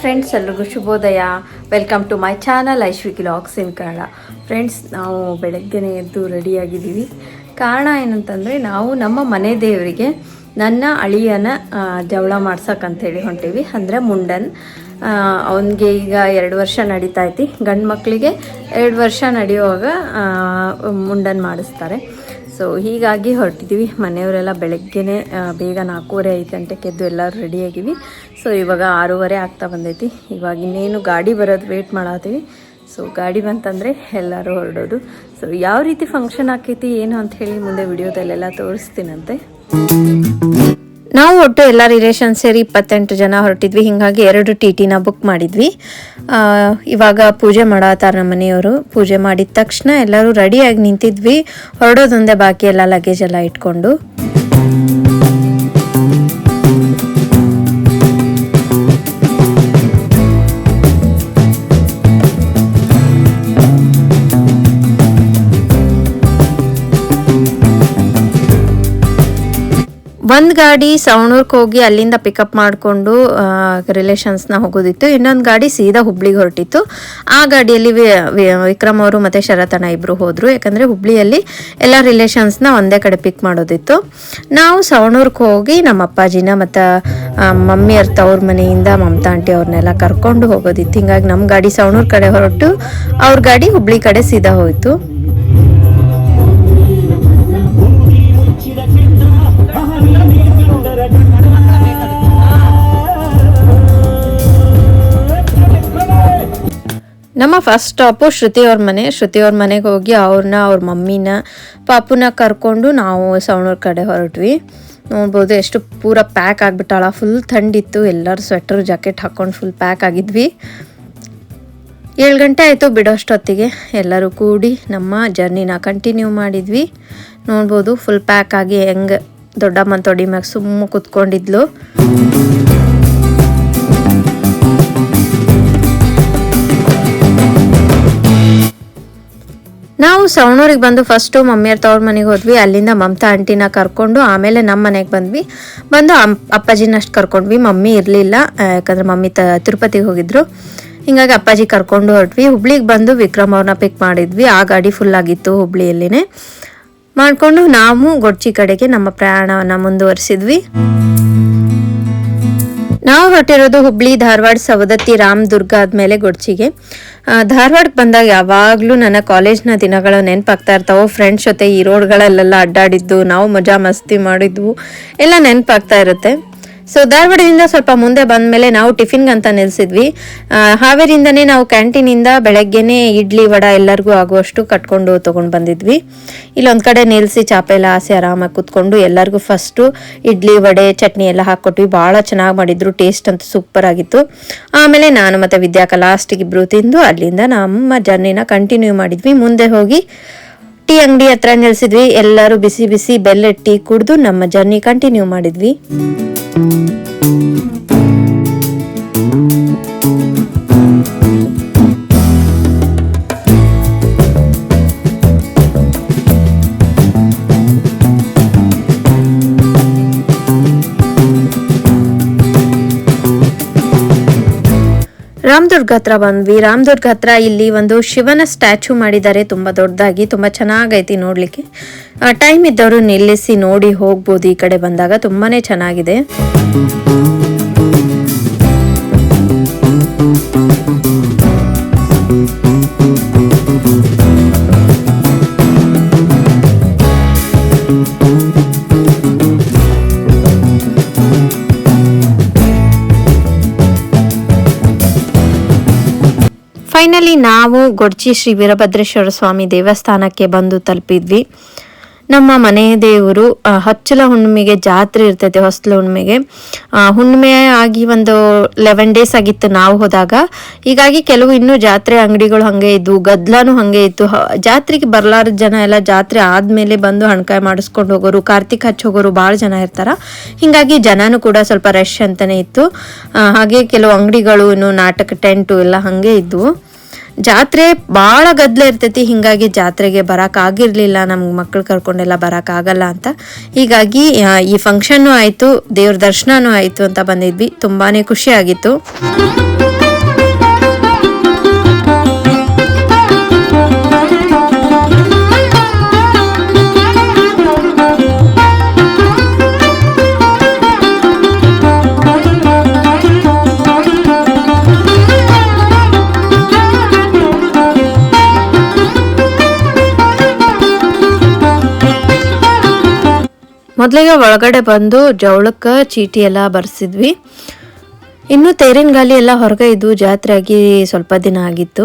Friends ಎಲ್ರಿಗೂ ಶುಭೋದಯ. Welcome to my channel Aishwik locks in Kannada friends ನಾವು ಬೆಳಗ್ಗೆನೇ ಎದ್ದು ರೆಡಿಯಾಗಿದ್ದೀವಿ. ಕಾರಣ ಏನಂತಂದರೆ, ನಾವು ನಮ್ಮ ಮನೆ ದೇವರಿಗೆ ನನ್ನ ಅಳಿಯನ ಜವಳ ಮಾಡ್ಸಕ್ಕಂತೇಳಿ ಹೊಂಟೀವಿ. ಅಂದರೆ ಮುಂಡನ್. ಅವನಿಗೆ ಈಗ ಎರಡು ವರ್ಷ ನಡೀತಾ ಐತಿ. ಗಂಡು ಮಕ್ಕಳಿಗೆ ಎರಡು ವರ್ಷ ನಡೆಯುವಾಗ ಮುಂಡನ್ ಮಾಡಿಸ್ತಾರೆ. ಸೊ ಹೀಗಾಗಿ ಹೊರಟಿದ್ದೀವಿ ಮನೆಯವರೆಲ್ಲ ಬೆಳಗ್ಗೆನೆ ಬೇಗ ನಾಲ್ಕೂವರೆ ಐದು ಗಂಟೆಗೆ ಎದ್ದು ಎಲ್ಲರೂ ರೆಡಿಯಾಗಿವಿ ಸೊ ಇವಾಗ ಆರೂವರೆ ಆಗ್ತಾ ಬಂದೈತಿ. ಇವಾಗ ಇನ್ನೇನು ಗಾಡಿ ಬರೋದು ವೇಟ್ ಮಾಡತ್ತೀವಿ ಸೊ ಗಾಡಿ ಬಂತಂದರೆ ಎಲ್ಲರೂ ಹೊರಡೋದು. ಸೊ ಯಾವ ರೀತಿ ಫಂಕ್ಷನ್ ಆಕೈತಿ, ಏನು ಅಂತ ಹೇಳಿ ಮುಂದೆ ವಿಡಿಯೋದಲ್ಲೆಲ್ಲ ತೋರಿಸ್ತೀನಂತೆ. ನಾವು ಒಟ್ಟು ಎಲ್ಲ ರಿಲೇಷನ್ ಸೇರಿ ಇಪ್ಪತ್ತೆಂಟು ಜನ ಹೊರಟಿದ್ವಿ. ಹಿಂಗಾಗಿ ಎರಡು ಟಿ ಟಿನ ಬುಕ್ ಮಾಡಿದ್ವಿ. ಇವಾಗ ಪೂಜೆ ಮಾಡತ್ತಾರ ನಮ್ಮ ಮನೆಯವರು ಪೂಜೆ ಮಾಡಿದ ತಕ್ಷಣ ಎಲ್ಲರೂ ರೆಡಿಯಾಗಿ ನಿಂತಿದ್ವಿ. ಹೊರಡೋದೊಂದೇ ಬಾಕಿ ಎಲ್ಲ ಲಗೇಜ್ ಎಲ್ಲ ಇಟ್ಕೊಂಡು. ಒಂದು ಗಾಡಿ ಸವಣೂರ್ಗೆ ಹೋಗಿ ಅಲ್ಲಿಂದ ಪಿಕಪ್ ಮಾಡಿಕೊಂಡು ರಿಲೇಷನ್ಸ್ನ ಹೋಗೋದಿತ್ತು. ಇನ್ನೊಂದು ಗಾಡಿ ಸೀದಾ ಹುಬ್ಳಿಗೆ ಹೊರಟಿತ್ತು. ಆ ಗಾಡಿಯಲ್ಲಿ ವಿಕ್ರಮ್ ಅವರು ಮತ್ತು ಶರತನ ಇಬ್ಬರು ಹೋದರು. ಯಾಕಂದರೆ ಹುಬ್ಳಿಯಲ್ಲಿ ಎಲ್ಲ ರಿಲೇಷನ್ಸ್ನ ಒಂದೇ ಕಡೆ ಪಿಕ್ ಮಾಡೋದಿತ್ತು. ನಾವು ಸವಣೂರ್ಗೆ ಹೋಗಿ ನಮ್ಮ ಅಪ್ಪಾಜಿನ ಮತ್ತು ಮಮ್ಮಿಯವ್ರ ತವ್ರ ಮನೆಯಿಂದ, ಮಮತಾ ಆಂಟಿ ಅವ್ರನ್ನೆಲ್ಲ ಕರ್ಕೊಂಡು ಹೋಗೋದಿತ್ತು. ಹಿಂಗಾಗಿ ನಮ್ಮ ಗಾಡಿ ಸವಣೂರ್ ಕಡೆ ಹೊರಟು, ಅವ್ರ ಗಾಡಿ ಹುಬ್ಳಿ ಕಡೆ ಸೀದಾ ಹೋಯಿತು. ನಮ್ಮ ಫಸ್ಟ್ ಸ್ಟಾಪು ಶ್ರುತಿ ಅವ್ರ ಮನೆ. ಶ್ರುತಿ ಅವ್ರ ಮನೆಗೆ ಹೋಗಿ ಅವ್ರನ್ನ ಅವ್ರ ಮಮ್ಮಿನ, ಪಾಪುನ ಕರ್ಕೊಂಡು ನಾವು ಸವಣೂರ್ ಕಡೆ ಹೊರಟ್ವಿ. ನೋಡ್ಬೋದು ಎಷ್ಟು ಪೂರ ಪ್ಯಾಕ್ ಆಗಿಬಿಟ್ಟಾಳ. ಫುಲ್ ಥಂಡಿತ್ತು ಎಲ್ಲರೂ ಸ್ವೆಟ್ರ್ ಜಾಕೆಟ್ ಹಾಕ್ಕೊಂಡು ಫುಲ್ ಪ್ಯಾಕ್ ಆಗಿದ್ವಿ. ಏಳು ಗಂಟೆ ಆಯಿತು ಬಿಡೋಷ್ಟೊತ್ತಿಗೆ ಎಲ್ಲರೂ ಕೂಡಿ ನಮ್ಮ ಜರ್ನಿನ ಕಂಟಿನ್ಯೂ ಮಾಡಿದ್ವಿ. ನೋಡ್ಬೋದು ಫುಲ್ ಪ್ಯಾಕ್ ಆಗಿ ಹೆಂಗೆ ದೊಡ್ಡಮ್ಮನ ತೊಡಿ ಮ್ಯಾಗ ಸುಮ್ಮ ಕುತ್ಕೊಂಡಿದ್ಲು. ನಾವು ಸವಣೂರಿಗೆ ಬಂದು ಫಸ್ಟು ಮಮ್ಮಿಯರ್ ತವ್ರ ಮನೆಗೆ ಹೋದ್ವಿ. ಅಲ್ಲಿಂದ ಮಮತಾ ಆಂಟಿನ ಕರ್ಕೊಂಡು ಆಮೇಲೆ ನಮ್ಮ ಮನೆಗೆ ಬಂದ್ವಿ. ಬಂದು ಅಮ್ ಅಪ್ಪಾಜಿನ ಅಷ್ಟು ಕರ್ಕೊಂಡ್ವಿ. ಮಮ್ಮಿ ಇರಲಿಲ್ಲ ಯಾಕಂದ್ರೆ ಮಮ್ಮಿ ತ, ತಿರುಪತಿಗೆ ಹೋಗಿದ್ರು. ಹಿಂಗಾಗಿ ಅಪ್ಪಾಜಿ ಕರ್ಕೊಂಡು ಹೊರಟ್ವಿ. ಹುಬ್ಳಿಗೆ ಬಂದು ವಿಕ್ರಮ್ ಅವ್ರನ್ನ ಪಿಕ್ ಮಾಡಿದ್ವಿ. ಆ ಗಾಡಿ ಫುಲ್ ಆಗಿತ್ತು ಹುಬ್ಳಿಯಲ್ಲಿನೇ. ಮಾಡಿಕೊಂಡು ನಾವು ಗೊಡ್ಚಿ ಕಡೆಗೆ ನಮ್ಮ ಪ್ರಯಾಣವನ್ನು ಮುಂದುವರಿಸಿದ್ವಿ. ನಾವು ಹೊರಟಿರೋದು ಹುಬ್ಳಿ, ಧಾರವಾಡ, ಸವದತ್ತಿ, ರಾಮದುರ್ಗ ಆದ್ಮೇಲೆ ಗೊಡ್ಚಿಗೆ. ಧಾರವಾಡಕ್ಕೆ ಬಂದಾಗ ಯಾವಾಗಲೂ ನನ್ನ ಕಾಲೇಜ್ನ ದಿನಗಳು ನೆನಪಾಗ್ತಾ ಇರ್ತಾವೆ ಫ್ರೆಂಡ್ಸ್ ಜೊತೆ ಈ ರೋಡ್ಗಳಲ್ಲೆಲ್ಲ ಅಡ್ಡಾಡಿದ್ದು, ನಾವು ಮಜಾ ಮಸ್ತಿ ಮಾಡಿದ್ವು, ಎಲ್ಲ ನೆನಪಾಗ್ತಾ ಇರುತ್ತೆ. ಸೊ ಧಾರವಾಡದಿಂದ ಸ್ವಲ್ಪ ಮುಂದೆ ಬಂದ ಮೇಲೆ ನಾವು ಟಿಫಿನ್ಗೆ ಅಂತ ನಿಲ್ಸಿದ್ವಿ ಹಾವೇರಿಂದನೇ ನಾವು ಕ್ಯಾಂಟೀನಿಂದ ಬೆಳಗ್ಗೆನೆ ಇಡ್ಲಿ ವಡ ಎಲ್ಲರಿಗೂ ಆಗುವಷ್ಟು ಕಟ್ಕೊಂಡು ತೊಗೊಂಡು ಬಂದಿದ್ವಿ. ಇಲ್ಲೊಂದು ಕಡೆ ನಿಲ್ಲಿಸಿ ಚಾಪೆ ಎಲ್ಲ ಆಸೆ ಆರಾಮಾಗಿ ಕೂತ್ಕೊಂಡು ಎಲ್ಲರಿಗೂ ಫಸ್ಟು ಇಡ್ಲಿ ವಡೆ, ಚಟ್ನಿ ಎಲ್ಲ ಹಾಕ್ಕೊಟ್ವಿ. ಭಾಳ ಚೆನ್ನಾಗಿ ಮಾಡಿದ್ರು, ಟೇಸ್ಟ್ ಅಂತೂ ಸೂಪರ್ ಆಗಿತ್ತು. ಆಮೇಲೆ ನಾನು ಮತ್ತು ವಿದ್ಯಾಕ ಲಾಸ್ಟಿಗೆ ಇಬ್ರು ತಿಂದು ಅಲ್ಲಿಂದ ನಮ್ಮ ಜರ್ನಿನ ಕಂಟಿನ್ಯೂ ಮಾಡಿದ್ವಿ. ಮುಂದೆ ಹೋಗಿ ಟೀ ಅಂಗಡಿ ಹತ್ರ ನಿಲ್ಸಿದ್ವಿ. ಎಲ್ಲರೂ ಬಿಸಿ ಬಿಸಿ ಬೆಲ್ಲ ಟೀ ಕುಡಿದು ನಮ್ಮ ಜರ್ನಿ ಕಂಟಿನ್ಯೂ ಮಾಡಿದ್ವಿ. ರಾಮದುರ್ಗ ಹತ್ರ ಬಂದ್ವಿ. ರಾಮದುರ್ಗ ಹತ್ರ ಇಲ್ಲಿ ಒಂದು ಶಿವನ ಸ್ಟ್ಯಾಚು ಮಾಡಿದ್ದಾರೆ. ತುಂಬಾ ದೊಡ್ಡದಾಗಿ, ತುಂಬಾ ಚೆನ್ನಾಗೈತಿ ನೋಡಲಿಕ್ಕೆ. ಟೈಮ್ ಇದ್ದವರು ನಿಲ್ಲಿಸಿ ನೋಡಿ ಹೋಗ್ಬೋದು ಈ ಕಡೆ ಬಂದಾಗ ತುಂಬಾ ಚೆನ್ನಾಗಿದೆ. ಫೈನಲಿ ನಾವು ಗೊಡ್ಚಿ ಶ್ರೀ ವೀರಭದ್ರೇಶ್ವರ ಸ್ವಾಮಿ ದೇವಸ್ಥಾನಕ್ಕೆ ಬಂದು ತಲುಪಿದ್ವಿ. ನಮ್ಮ ಮನೆ ದೇವರು ಹಚ್ಚಲ ಹುಣ್ಣಿಮೆಗೆ ಜಾತ್ರೆ ಇರ್ತೈತೆ, ಹೊಸ್ಲ ಹುಣ್ಣಿಮೆಗೆ. ಹುಣ್ಣಿಮೆ ಆಗಿ ಒಂದು ಲೆವೆನ್ ಡೇಸ್ ಆಗಿತ್ತು ನಾವು ಹೋದಾಗ. ಹೀಗಾಗಿ ಕೆಲವು ಇನ್ನೂ ಜಾತ್ರೆ ಅಂಗಡಿಗಳು ಹಾಗೆ ಇದ್ವು, ಗದ್ಲಾನು ಹಾಗೆ ಇತ್ತು. ಜಾತ್ರೆಗೆ ಬರ್ಲಾರ ಜನ ಎಲ್ಲ ಜಾತ್ರೆ ಆದಮೇಲೆ ಬಂದು ಹಣ್ಕಾಯಿ ಮಾಡಿಸ್ಕೊಂಡು ಹೋಗೋರು, ಕಾರ್ತಿಕ್ ಹಚ್ಚಿ ಹೋಗೋರು ಭಾಳ ಜನ ಇರ್ತಾರ. ಹಿಂಗಾಗಿ ಜನನೂ ಕೂಡ ಸ್ವಲ್ಪ ರಶ್ ಅಂತಾನೆ ಇತ್ತು. ಹಾಗೆ ಕೆಲವು ಅಂಗಡಿಗಳು, ಇನ್ನು ನಾಟಕ, ಟೆಂಟು ಎಲ್ಲ ಹಾಗೆ ಇದ್ವು. ಜಾತ್ರೆ ಭಾಳ ಗದ್ದಲ ಇರ್ತೈತಿ, ಹಿಂಗಾಗಿ ಜಾತ್ರೆಗೆ ಬರೋಕ್ಕಾಗಿರಲಿಲ್ಲ ನಮ್ಗೆ ಮಕ್ಳು ಕರ್ಕೊಂಡೆಲ್ಲ ಬರೋಕ್ಕಾಗಲ್ಲ ಅಂತ. ಹೀಗಾಗಿ ಈ ಫಂಕ್ಷನ್ನು ಆಯಿತು, ದೇವ್ರ ದರ್ಶನನೂ ಆಯಿತು ಅಂತ ಬಂದಿದ್ವಿ. ತುಂಬಾ ಖುಷಿ ಆಗಿತ್ತು. ಮೊದಲಿಗೆ ಒಳಗಡೆ ಬಂದು ಜವಳಕ್ಕೆ ಚೀಟಿ ಎಲ್ಲ ಬರ್ಸಿದ್ವಿ. ಇನ್ನು ತೇರಿನ ಗಾಲಿ ಎಲ್ಲ ಹೊರಗೆ ಇದ್ದು ಜಾತ್ರೆ ಆಗಿ ಸ್ವಲ್ಪ ದಿನ ಆಗಿತ್ತು.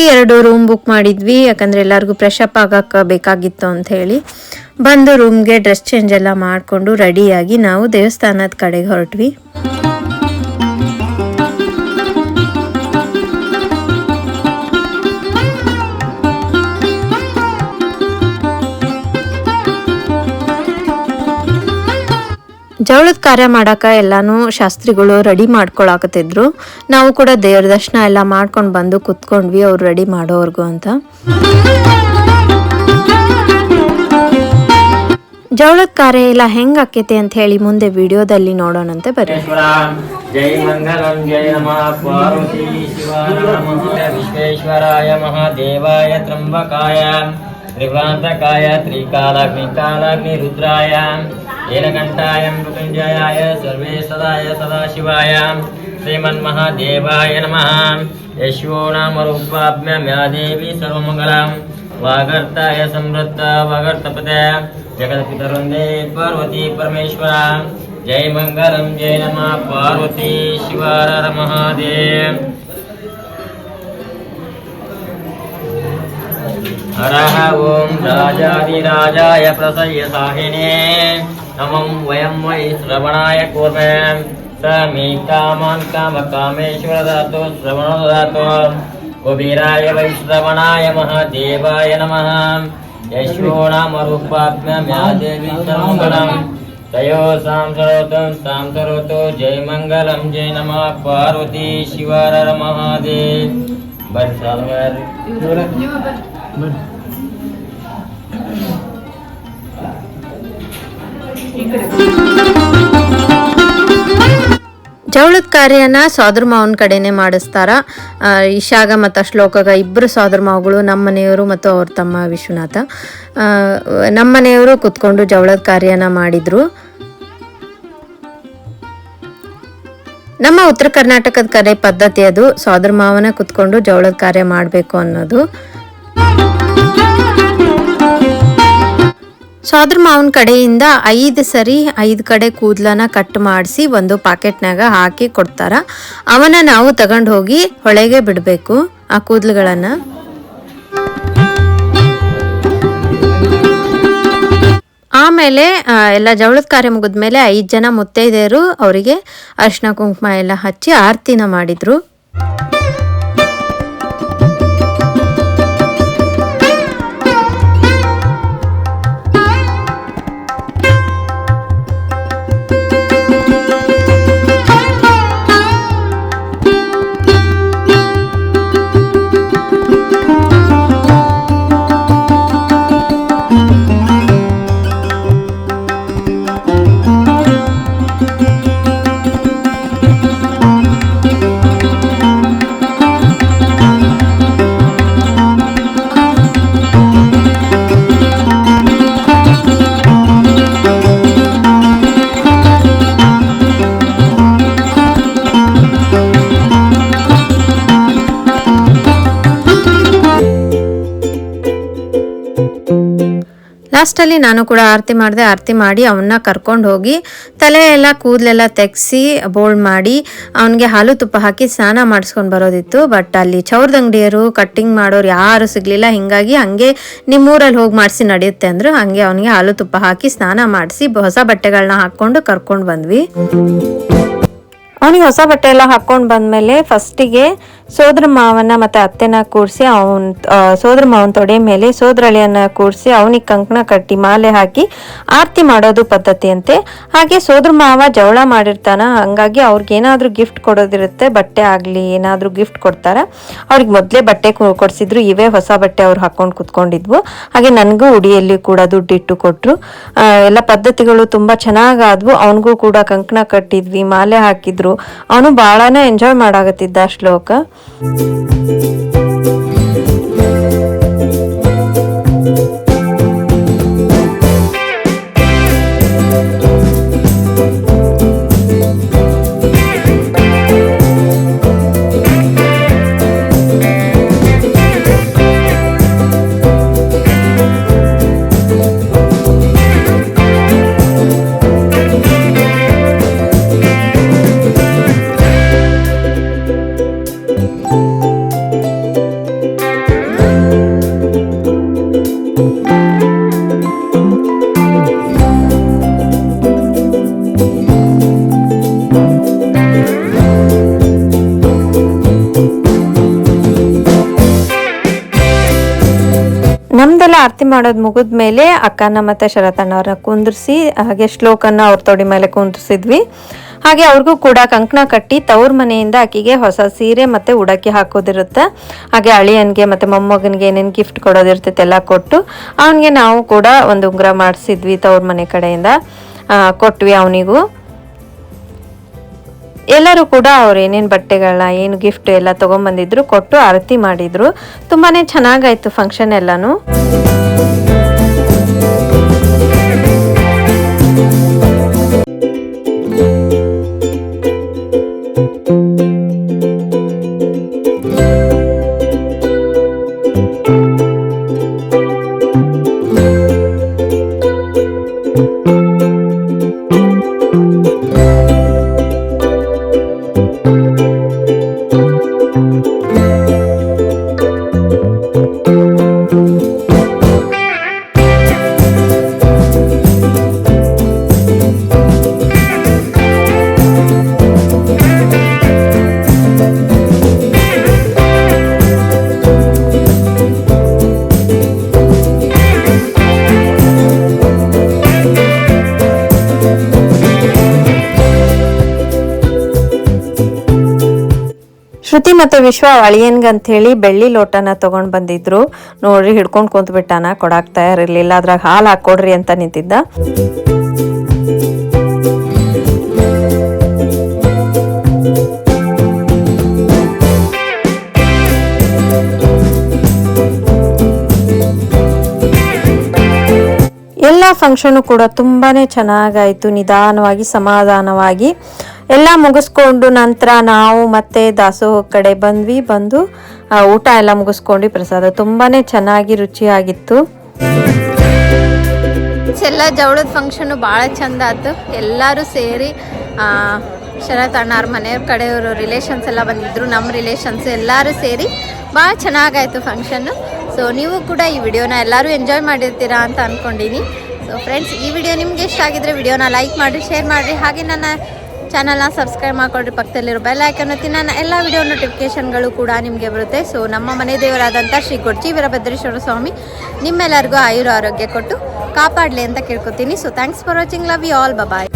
ಹೋಗಿ ಎರಡು ರೂಮ್ ಬುಕ್ ಮಾಡಿದ್ವಿ, ಯಾಕಂದ್ರೆ ಎಲ್ಲರಿಗೂ ಫ್ರೆಶ್ ಅಪ್ ಆಗಕ್ಕೆ ಬೇಕಾಗಿತ್ತು ಅಂತ ಹೇಳಿ. ಬಂದು ರೂಮ್ಗೆ ಡ್ರೆಸ್ ಚೇಂಜ್ ಎಲ್ಲ ಮಾಡಿಕೊಂಡು ರೆಡಿಯಾಗಿ ನಾವು ದೇವಸ್ಥಾನದ ಕಡೆಗೆ ಹೊರಟ್ವಿ. ಮರಳದ ಕಾರ್ಯ ಮಾಡೋಕೆ ಎಲ್ಲಾನು ಶಾಸ್ತ್ರಿಗಳು ರೆಡಿ ಮಾಡ್ಕೊಳಕತ್ತಿದ್ರು. ನಾವು ಕೂಡ ದೇವ್ರ ದರ್ಶನ ಎಲ್ಲ ಮಾಡ್ಕೊಂಡು ಬಂದು ಕುತ್ಕೊಂಡ್ವಿ, ಅವ್ರು ರೆಡಿ ಮಾಡೋವರೆಗೂ ಅಂತ. ಜವಳದ ಕಾರ್ಯ ಎಲ್ಲ ಹೆಂಗ್ ಆಕೈತಿ ಅಂತ ಹೇಳಿ ಮುಂದೆ ವಿಡಿಯೋದಲ್ಲಿ ನೋಡೋಣಂತೆ ಬರ್ರಿ. ಜೈ ಮಂಗಲಂ ಜಯ ನಮಃ, ಪಾರ್ವತಿ ವಿಶ್ವೇಶ್ವರಾಯ ಮಹಾದೇವಾಯ ತ್ರಂಬಕಾಯ ತ್ರಿಭಾಂತಕಾಯ ತ್ರಿಕಾಲಗ್ನಿ ಕಾಲಗ್ನಿ ರುದ್ರಾಯ नीलकण्ठाय मृत्युञ्जयाय सर्वे सदाय सदाशिवाय श्रीमन्महादेवाय नमः यशो नाम देवी सर्वमङ्गलम् वागर्ताय संवृत्त वागर्तपते जगत्पितरुन्दे पार्वती परमेश्वरा जय मङ्गलं जय नमः पार्वती शिवार महादेव हरः ॐ राजाधिराजाय प्रसह्य साहिने नमं वयं वै श्रवणाय कुर्मे स मे कामान् कामकामेश्वर ददातु श्रवणो ददातु कुबेराय वै श्रवणाय महादेवाय नमः। यशो नाम रूपात्म्या देवी तयो सां सरोतं सां सरोतो जय मङ्गलं जय नमः, पार्वती शिवार महादेव बर्षावर ಜವಳದ ಕಾರ್ಯನ ಸೋದರ ಮಾವನ ಕಡೆನೆ ಮಾಡಿಸ್ತಾರ? ಇಶಾಗ ಮತ್ತು ಶ್ಲೋಕಗ ಇಬ್ಬರು ಸೋದರ ಮಾವುಗಳು ನಮ್ಮ ಮನೆಯವರು ಮತ್ತು ಅವ್ರ ತಮ್ಮ ವಿಶ್ವನಾಥ. ನಮ್ಮ ಮನೆಯವರು ಕುತ್ಕೊಂಡು ಜವಳದ ಕಾರ್ಯನ ಮಾಡಿದ್ರು. ನಮ್ಮ ಉತ್ತರ ಕರ್ನಾಟಕದ ಕಡೆ ಪದ್ಧತಿ ಅದು, ಸೋದರ ಮಾವನ ಕುತ್ಕೊಂಡು ಜವಳದ ಕಾರ್ಯ ಮಾಡಬೇಕು ಅನ್ನೋದು. ಸೋದರ ಮಾವನ ಕಡೆಯಿಂದ ಐದು ಸರಿ ಐದು ಕಡೆ ಕೂದಲನ್ನ ಕಟ್ ಮಾಡಿಸಿ ಒಂದು ಪಾಕೆಟ್ನಾಗ ಹಾಕಿ ಕೊಡ್ತಾರ. ಅವನ ನಾವು ತಗೊಂಡು ಹೋಗಿ ಹೊಳೆಗೆ ಬಿಡಬೇಕು ಆ ಕೂದಲುಗಳನ್ನು. ಆಮೇಲೆ ಎಲ್ಲ ಜವಳದ ಕಾರ್ಯ ಮುಗಿದ್ಮೇಲೆ ಐದು ಜನ ಮುತ್ತೈದೆಯರು ಅವರಿಗೆ ಅರಿಶಿನ ಕುಂಕುಮ ಎಲ್ಲ ಹಚ್ಚಿ ಆರತಿನ ಮಾಡಿದ್ರು. ಲಾಸ್ಟಲ್ಲಿ ನಾನು ಕೂಡ ಆರತಿ ಮಾಡಿದೆ, ಆರತಿ ಮಾಡಿ ಅವನ್ನ ಕರ್ಕೊಂಡು ಹೋಗಿ ತಲೆ ಎಲ್ಲ ಕೂದಲೆಲ್ಲ ತೆಗೆಸಿ ಬೋಲ್ಡ್ ಮಾಡಿ ಅವನಿಗೆ ಹಾಲು ತುಪ್ಪ ಹಾಕಿ ಸ್ನಾನ ಮಾಡಿಸ್ಕೊಂಡು ಬರೋದಿತ್ತು. ಬಟ್ ಅಲ್ಲಿ ಚೌರದ ಅಂಗಡಿಯರು ಕಟ್ಟಿಂಗ್ ಮಾಡೋರು ಯಾರು ಸಿಗಲಿಲ್ಲ. ಹಿಂಗಾಗಿ ಹಂಗೆ ನಿಮ್ಮೂರಲ್ಲಿ ಹೋಗಿ ಮಾಡಿಸಿ ನಡೆಯುತ್ತೆ ಅಂದರು. ಹಂಗೆ ಅವನಿಗೆ ಹಾಲು ತುಪ್ಪ ಹಾಕಿ ಸ್ನಾನ ಮಾಡಿಸಿ ಹೊಸ ಬಟ್ಟೆಗಳನ್ನ ಹಾಕ್ಕೊಂಡು ಕರ್ಕೊಂಡು ಬಂದ್ವಿ. ಅವನಿಗೆ ಹೊಸ ಬಟ್ಟೆ ಎಲ್ಲ ಹಾಕ್ಕೊಂಡು ಬಂದಮೇಲೆ ಫಸ್ಟಿಗೆ ಸೋದರ ಮಾವನ ಮತ್ತು ಅತ್ತೆನ ಕೂರಿಸಿ ಅವನ್ ಸೋದರ ಮಾವನ ತೊಡೆ ಮೇಲೆ ಸೋದರಳಿಯನ್ನ ಕೂರಿಸಿ ಅವನಿಗೆ ಕಂಕಣ ಕಟ್ಟಿ ಮಾಲೆ ಹಾಕಿ ಆರತಿ ಮಾಡೋದು ಪದ್ಧತಿ ಅಂತೆ. ಹಾಗೆ ಸೋದರ ಮಾವ ಜವಳ ಮಾಡಿರ್ತಾನ, ಹಂಗಾಗಿ ಅವ್ರಿಗೆ ಏನಾದರೂ ಗಿಫ್ಟ್ ಕೊಡೋದಿರುತ್ತೆ, ಬಟ್ಟೆ ಆಗಲಿ, ಏನಾದರೂ ಗಿಫ್ಟ್ ಕೊಡ್ತಾರೆ. ಅವ್ರಿಗೆ ಮೊದಲೇ ಬಟ್ಟೆ ಕೊಡಿಸಿದ್ರು, ಇವೇ ಹೊಸ ಬಟ್ಟೆ ಅವ್ರು ಹಾಕೊಂಡು ಕುತ್ಕೊಂಡಿದ್ವು. ಹಾಗೆ ನನಗೂ ಉಡಿಯಲ್ಲಿ ಕೂಡ ದುಡ್ಡಿಟ್ಟು ಕೊಟ್ಟರು ಎಲ್ಲ ಪದ್ಧತಿಗಳು ತುಂಬ ಚೆನ್ನಾಗಾದ್ವು. ಅವನಿಗೂ ಕೂಡ ಕಂಕಣ ಕಟ್ಟಿದ್ವಿ, ಮಾಲೆ ಹಾಕಿದ್ರು. ಅವನು ಭಾಳನೇ ಎಂಜಾಯ್ ಮಾಡಾಕತ್ತಿದ್ದ ಶ್ಲೋಕ. ನಮ್ದೆಲ್ಲ ಆರತಿ ಮಾಡೋದು ಮುಗಿದ ಮೇಲೆ ಅಕ್ಕನ ಮತ್ತು ಶರತಣ್ಣವ್ರನ್ನ ಕುಂದ್ರಿಸಿ, ಹಾಗೆ ಶ್ಲೋಕನ ಅವ್ರ ತೊಡಿ ಮೇಲೆ ಕುಂದ್ರಿಸಿದ್ವಿ. ಹಾಗೆ ಅವ್ರಿಗೂ ಕೂಡ ಕಂಕಣ ಕಟ್ಟಿ ತವ್ರ ಮನೆಯಿಂದ ಆಕೆಗೆ ಹೊಸ ಸೀರೆ ಮತ್ತು ಉಡಕ್ಕೆ ಹಾಕೋದಿರುತ್ತೆ. ಹಾಗೆ ಅಳಿಯನ್ಗೆ ಮತ್ತು ಮೊಮ್ಮಗನಿಗೆ ಏನೇನು ಗಿಫ್ಟ್ ಕೊಡೋದಿರ್ತೈತೆ ಎಲ್ಲ ಕೊಟ್ಟು ಅವನಿಗೆ ನಾವು ಕೂಡ ಒಂದು ಉಂಗುರ ಮಾಡಿಸಿದ್ವಿ ತವ್ರ ಮನೆ ಕಡೆಯಿಂದ. ಕೊಟ್ವಿ ಅವನಿಗೂ. ಎಲ್ಲರೂ ಕೂಡ ಅವ್ರು ಏನೇನು ಬಟ್ಟೆಗಳನ್ನ, ಏನು ಗಿಫ್ಟ್ ಎಲ್ಲ ತೊಗೊಂಬಂದಿದ್ರು ಕೊಟ್ಟು ಆರತಿ ಮಾಡಿದ್ರು. ತುಂಬಾನೇ ಚೆನ್ನಾಗಾಯ್ತು ಫಂಕ್ಷನ್ ಎಲ್ಲಾನು. ಶ್ರುತಿ ಮತ್ತೆ ವಿಶ್ವ ಅಂತ ಹೇಳಿ ಬೆಳ್ಳಿ ಲೋಟನ ತಗೊಂಡ್ ಬಂದಿದ್ರು. ನೋಡ್ರಿ, ಹಿಡ್ಕೊಂಡು ಕುಂತ್ ಬಿಟ್ಟಾನ ಕೊಡಾಕ್ ತಯಾರಿರ್ಲಿಲ್ಲ. ಅದ್ರಾಗ ಹಾಲು ಹಾಕೊಡ್ರಿ ಅಂತ ನಿಂತಿದ್ದ. ಎಲ್ಲ ಫಂಕ್ಷನು ಕೂಡ ತುಂಬಾನೇ ಚೆನ್ನಾಗಾಯ್ತು. ನಿಧಾನವಾಗಿ, ಸಮಾಧಾನವಾಗಿ. ಎಲ್ಲ ಮುಗಿಸ್ಕೊಂಡು ನಂತರ ನಾವು ಮತ್ತೆ ದಾಸೋಹ ಕಡೆ ಬಂದ್ವಿ, ಬಂದು ಊಟ ಎಲ್ಲ ಮುಗಿಸ್ಕೊಂಡು ಪ್ರಸಾದ. ತುಂಬಾನೇ ಚೆನ್ನಾಗಿ ರುಚಿಯಾಗಿತ್ತು. ಎಲ್ಲ ಜವಳದ ಫಂಕ್ಷನು ಭಾಳ ಚಂದ ಆಯ್ತು ಎಲ್ಲರೂ ಸೇರಿ ಶರತ್ ಅಣ್ಣಾರ ಮನೆಯವ್ರ ಕಡೆಯವರು ರಿಲೇಷನ್ಸ್ ಎಲ್ಲ ಬಂದಿದ್ರು ನಮ್ಮ ರಿಲೇಷನ್ಸ್ ಎಲ್ಲರೂ ಸೇರಿ ಭಾಳ ಚೆನ್ನಾಗಾಯಿತು ಫಂಕ್ಷನ್ನು ಸೊ ನೀವು ಕೂಡ ಈ ವಿಡಿಯೋನ ಎಲ್ಲರೂ ಎಂಜಾಯ್ ಮಾಡಿರ್ತೀರಾ ಅಂತ ಅಂದ್ಕೊಂಡಿನಿ ಸೊ ಫ್ರೆಂಡ್ಸ್ ಈ ವಿಡಿಯೋ ನಿಮ್ಗೆ ಇಷ್ಟ ಆಗಿದ್ರೆ ವಿಡಿಯೋನ ಲೈಕ್ ಮಾಡಿರಿ ಶೇರ್ ಮಾಡಿರಿ. ಹಾಗೆ ನನ್ನ ಚಾನಲ್ನ ಸಬ್ಸ್ಕ್ರೈಬ್ ಮಾಡ್ಕೊಳ್ರಿ. ಪಕ್ಕದಲ್ಲಿರೋ ಬೆಲ್ ಐಕನ್ ಒತ್ತಿ ನನ್ನ ಎಲ್ಲ ವಿಡಿಯೋ ನೋಟಿಫಿಕೇಶನ್ಗಳು ಕೂಡ ನಿಮಗೆ ಬರುತ್ತೆ. ಸೊ ನಮ್ಮ ಮನೆ ದೇವರಾದಂಥ ಶ್ರೀ ಕೊಡ್ಚಿ ವೀರಭದ್ರೇಶ್ವರ ಸ್ವಾಮಿ ನಿಮ್ಮೆಲ್ಲರಿಗೂ ಆಯುರ ಆರೋಗ್ಯ ಕೊಟ್ಟು ಕಾಪಾಡಲಿ ಅಂತ ಕೇಳ್ಕೊತೀನಿ. So thanks for watching love you all bye